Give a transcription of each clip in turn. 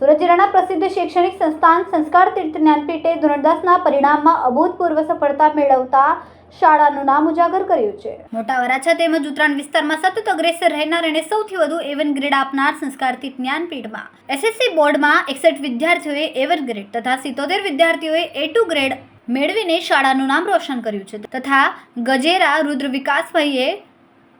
સુરત પ્રસિદ્ધ શૈક્ષણિક સંસ્થાન સંસ્કાર તીર્થ જ્ઞાનપીઠે ધોરણ દસના પરિણામમાં અભૂતપૂર્વ સફળતા મેળવતા શાળાનું નામ ઉજાગર કર્યું છે. મોટા વરાછા તેમજ ઉત્તરાયણ વિસ્તારમાં સતત અગ્રેસર રહેનાર અને સૌથી વધુ એવન ગ્રેડ આપનાર સંસ્કાર તીર્થ જ્ઞાનપીઠમાં. એસએસસી બોર્ડમાં એકસઠ વિદ્યાર્થીઓએ એવન ગ્રેડ તથા સિત્તોતેર વિદ્યાર્થીઓએ એ ટુ ગ્રેડ મેળવીને શાળાનું નામ રોશન કર્યું છે. તથા ગજેરા રુદ્ર વિકાસભાઈએ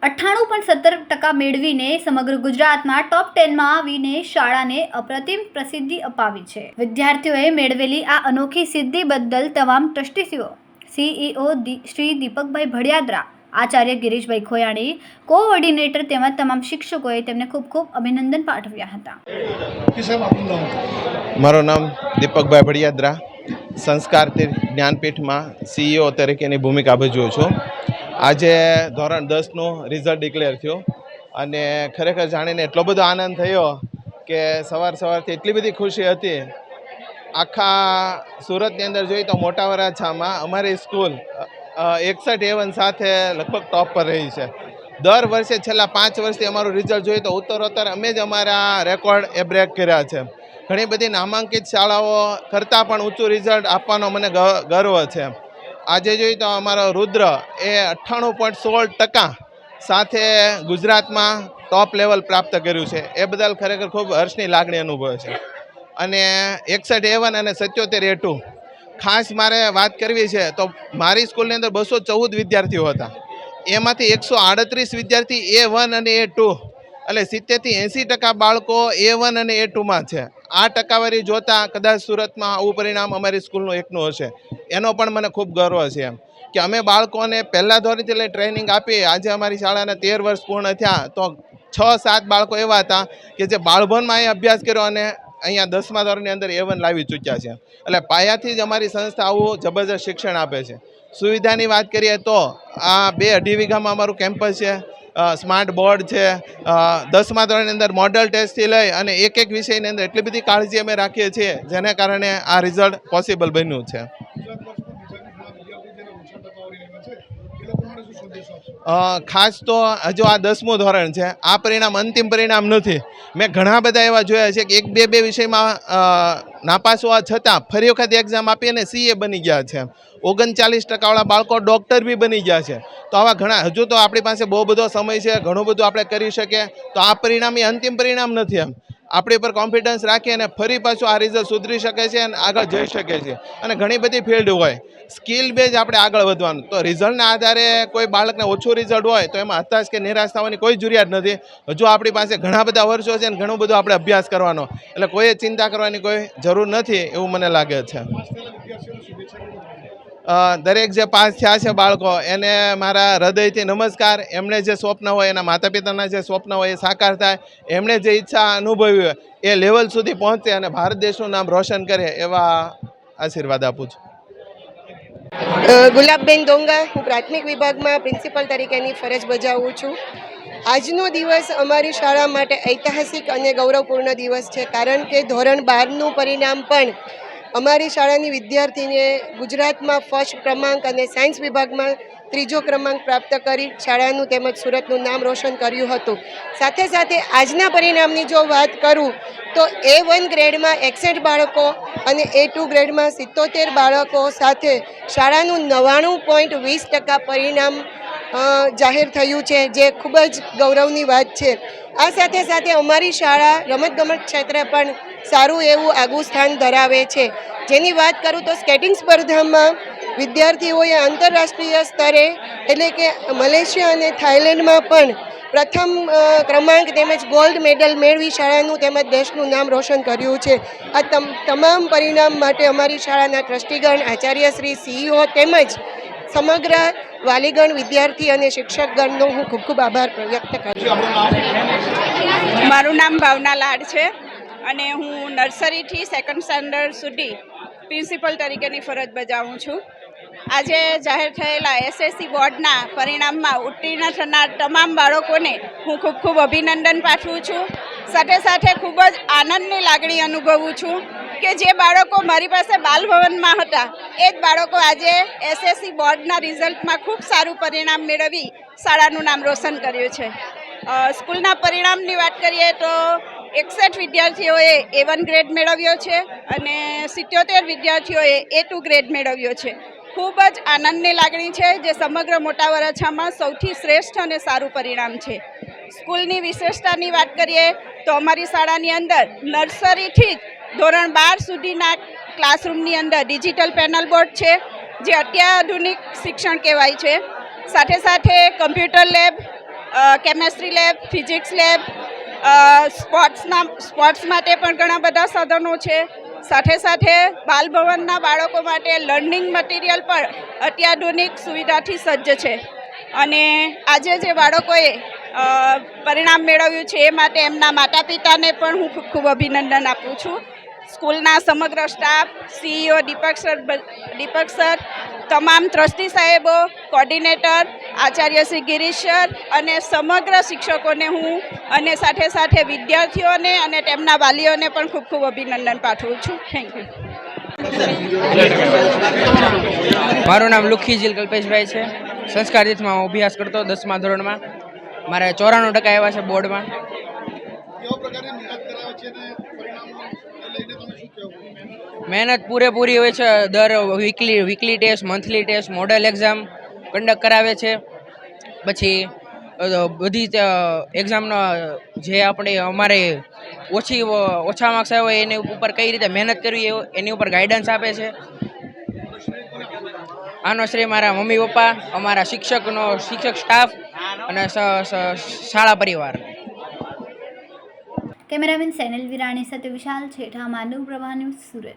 અઠ્ઠાણું પણ સત્તર ટકા મેળવીને સમગ્ર ગુજરાતમાં ટોપ ટેનમાં આવીને શાળાને અપ્રતિમ પ્રસિદ્ધિ અપાવી છે. વિદ્યાર્થીઓએ મેળવેલી આ અનોખી સિદ્ધિ બદલ તમામ ટ્રસ્ટીસીઓ સીઈઓ શ્રી દીપકભાઈ ભડિયાદરા આચાર્ય ગિરીશભાઈ ખોયાણી કોઓર્ડિનેટર તેમજ તમામ શિક્ષકોએ તેમને ખૂબ ખૂબ અભિનંદન પાઠવ્યા હતા. મારું નામ દીપકભાઈ ભડિયાદરા. સંસ્કાર જ્ઞાનપીઠમાં સીઈઓ તરીકેની ભૂમિકા ભજવું છું. આજે ધોરણ દસનું રિઝલ્ટ ડિક્લેર થયું અને ખરેખર જાણીને એટલો બધો આનંદ થયો કે સવાર સવારથી એટલી બધી ખુશી હતી. આખા સુરતની અંદર જોઈએ તો મોટા વરાછામાં અમારી સ્કૂલ એકસઠ એવન સાથે લગભગ ટોપ પર રહી છે. દર વર્ષે છેલ્લા પાંચ વર્ષથી અમારું રિઝલ્ટ જોઈએ તો ઉત્તરોત્તર અમે જ અમારા રેકોર્ડ એ બ્રેક કર્યા છે. ઘણી બધી નામાંકિત શાળાઓ કરતાં પણ ઊંચું રિઝલ્ટ આપવાનો મને ગર્વ છે. આજે જોઈએ તો અમારો રુદ્ર એ અઠ્ઠાણું પોઈન્ટ સોળ ટકા સાથે ગુજરાતમાં ટોપ લેવલ પ્રાપ્ત કર્યું છે. એ બદલ ખરેખર ખૂબ હર્ષની લાગણી અનુભવે છે. અને એકસઠ એ વન અને સત્યોતેર એ ટુ ખાસ મારે વાત કરવી છે તો મારી સ્કૂલની અંદર બસો ચૌદ વિદ્યાર્થીઓ હતા. એમાંથી એકસો આડત્રીસ વિદ્યાર્થી એ વન અને એ ટુ એટલે સિત્તેરથી એંસી ટકા બાળકો એ વન અને એ ટુમાં છે. આ ટકાવારી જોતાં કદાચ સુરતમાં આવું પરિણામ અમારી સ્કૂલનું એકનું હશે. એનો પણ મને ખૂબ ગર્વ છે એમ. કે અમે બાળકોને પહેલાં ધોરણથી લઈ ટ્રેનિંગ આપી, આજે અમારી શાળાના તેર વર્ષ પૂર્ણ થયા, તો છ, સાત બાળકો એવા હતા કે જે બાળભવનમાં અહીં અભ્યાસ કર્યો અને અહીંયા દસમા ધોરણની અંદર એવન લાવી ચૂક્યા છે. એટલે પાયાથી જ અમારી સંસ્થા આવું જબરજસ્ત શિક્ષણ આપે છે. સુવિધાની વાત કરીએ તો આ બે અઢી વીઘામાં અમારું કેમ્પસ છે. સ્માર્ટ બોર્ડ છે. દસમા ધોરણની અંદર મોડલ ટેસ્ટથી લઈ અને એક એક વિષયની અંદર એટલી બધી કાળજી અમે રાખીએ છીએ, જેને કારણે આ રિઝલ્ટ પોસિબલ બન્યું છે. ખાસ તો હજુ આ દસમું ધોરણ છે. આ પરિણામ અંતિમ પરિણામ નથી. મેં ઘણા બધા એવા જોયા છે કે એક બે બે વિષયમાં નાપાસ હોવા છતાં ફરી વખત એક્ઝામ આપી અને સીએ બની ગયા છે. ઓગણચાલીસ ટકાવાળા બાળકો ડૉક્ટર બી બની ગયા છે. તો આવા ઘણા, હજુ તો આપણી પાસે બહુ બધો સમય છે, ઘણું બધું આપણે કરી શકીએ. તો આ પરિણામ એ અંતિમ પરિણામ નથી એમ. આપણી પર કોન્ફિડન્સ રાખી અને ફરી પાછું આ રિઝલ્ટ સુધરી શકે છે અને આગળ જઈ શકે છે. અને ઘણી બધી ફિલ્ડ હોય. સ્કિલ બેઝ આપણે આગળ વધવાનું. તો રિઝલ્ટના આધારે કોઈ બાળકને ઓછું રિઝલ્ટ હોય, તો એમાં હતાશ કે નિરાશ થવાની કોઈ જરૂરિયાત નથી. હજુ આપણી પાસે ઘણા બધા વર્ષો છે અને ઘણું બધું આપણે અભ્યાસ કરવાનો. એટલે કોઈએ ચિંતા કરવાની કોઈ જરૂર નથી એવું મને લાગે છે. દરેક જે પાસ થયા છે બાળકો, એને મારા હૃદયથી નમસ્કાર. એમણે જે સ્વપ્ન હોય, એના માતા પિતાના જે સ્વપ્ન હોય, એ સાકાર થાય. એમણે જે ઈચ્છા અનુભવી હોય, એ લેવલ સુધી પહોંચે અને ભારત દેશનું નામ રોશન કરે એવા આશીર્વાદ આપું છું. ગુલાબબેન ડોંગા, હું પ્રાથમિક વિભાગમાં પ્રિન્સિપલ તરીકેની ફરજ બજાવું છું. આજનો દિવસ અમારી શાળા માટે ઐતિહાસિક અને ગૌરવપૂર્ણ દિવસ છે, કારણ કે ધોરણ બારનું પરિણામ પણ અમારી શાળાની વિદ્યાર્થીને ગુજરાતમાં ફર્સ્ટ ક્રમાંક અને સાયન્સ વિભાગમાં ત્રીજો ક્રમાંક પ્રાપ્ત કરી શાળાનું તેમજ સુરતનું નામ રોશન કર્યું હતું. સાથે સાથે આજના પરિણામની જો વાત કરું, તો એ વન ગ્રેડમાં એકસઠ બાળકો અને એ ટુ ગ્રેડમાં સિત્તોતેર બાળકો સાથે શાળાનું નવ્વાણું પોઈન્ટ વીસ ટકા પરિણામ જાહેર થયું છે, જે ખૂબ જ ગૌરવની વાત છે. આ સાથે સાથે અમારી શાળા રમતગમત ક્ષેત્રે પણ સારું એવું આગવું સ્થાન ધરાવે છે. જેની વાત કરું તો સ્કેટિંગ સ્પર્ધામાં વિદ્યાર્થીઓએ આંતરરાષ્ટ્રીય સ્તરે, એટલે કે મલેશિયા અને થાઇલેન્ડમાં પણ પ્રથમ ક્રમાંક તેમજ ગોલ્ડ મેડલ મેળવી શાળાનું તેમજ દેશનું નામ રોશન કર્યું છે. આ તમ, તમામ પરિણામ માટે અમારી શાળાના ટ્રસ્ટીગણ આચાર્યશ્રી સીઈઓ તેમજ સમગ્ર વાલીગણ, વિદ્યાર્થી અને શિક્ષકગણનો હું ખૂબ ખૂબ આભાર વ્યક્ત કરું છું. મારું નામ ભાવના લાડ છે અને હું નર્સરીથી સેકન્ડ સ્ટાન્ડર્ડ સુધી પ્રિન્સિપલ તરીકેની ફરજ બજાવું છું. આજે જાહેર થયેલા એસએસસી બોર્ડના પરિણામમાં ઉત્તીર્ણ થનાર તમામ બાળકોને હું ખૂબ ખૂબ અભિનંદન પાઠવું છું. સાથે સાથે ખૂબ જ આનંદની લાગણી અનુભવું છું. કે જે બાળકો મારી પાસે બાલભવનમાં હતા, એ જ બાળકો આજે એસએસસી બોર્ડના રિઝલ્ટમાં ખૂબ સારું પરિણામ મેળવી શાળાનું નામ રોશન કર્યું છે. સ્કૂલના પરિણામની વાત કરીએ તો એકસઠ વિદ્યાર્થીઓએ એ વન ગ્રેડ મેળવ્યો છે અને સિત્યોતેર વિદ્યાર્થીઓએ એ ટુ ગ્રેડ મેળવ્યો છે. ખૂબ જ આનંદની લાગણી છે જે સમગ્ર મોટા વરાછામાં સૌથી શ્રેષ્ઠ અને સારું પરિણામ છે. સ્કૂલની વિશેષતાની વાત કરીએ તો અમારી શાળાની અંદર નર્સરીથી જ ધોરણ બાર સુધીના ક્લાસરૂમની અંદર ડિજિટલ પેનલ બોર્ડ છે, જે અત્યાધુનિક શિક્ષણ કહેવાય છે. સાથે સાથે computer lab chemistry lab, physics lab સ્પોર્ટ્સના, sports માટે પણ ઘણા બધા સાધનો છે. સાથે સાથે બાલભવનના બાળકો માટે લર્નિંગ મટીરિયલ પણ અત્યાધુનિક સુવિધાથી સજ્જ છે. અને આજે જે બાળકોએ પરિણામ મેળવ્યું છે, એ માટે એમના માતા પિતાને પણ હું ખૂબ ખૂબ અભિનંદન આપું છું. સ્કૂલના સમગ્ર સ્ટાફ સીઈઓ દીપક સર બ- દીપક સર તમામ ટ્રસ્ટી સાહેબો કોર્ડિનેટર આચાર્ય શ્રી ગિરીશ સર અને સમગ્ર શિક્ષકોને હું અને સાથે સાથે વિદ્યાર્થીઓને અને તેમના વાલીઓને પણ ખૂબ ખૂબ અભિનંદન પાઠવું છું. થેન્ક યુ મારું નામ લુખીજીલ કલ્પેશભાઈ છે. સંસ્કાર તીર્થમાં હું અભ્યાસ કરતો દસમા ધોરણમાં. મારે ચોરાણું ટકા એવા છે બોર્ડમાં કેવા પ્રકારની મહેનત કરાવે છે અને પરિણામો લઈને તમે શું કહેવું મહેનત પૂરેપૂરી હોય છે. દર weekly weekly test monthly test model exam conduct કરાવે છે. પછી બધી એક્ઝામનો જે આપણે, અમારે ઓછી ઓછા માર્ક્સ હોય એની ઉપર કઈ રીતે મહેનત કરવી એની ઉપર ગાઈડન્સ આપે છે. આનો શ્રેય મારા મમ્મી, પપ્પા, અમારા શિક્ષકનો, શિક્ષક સ્ટાફ અને શાળા પરિવાર. કેમેરામેન સેનલ વિરાણી સાથે વિશાલ છેઠા, માનવ પ્રભા સુરત.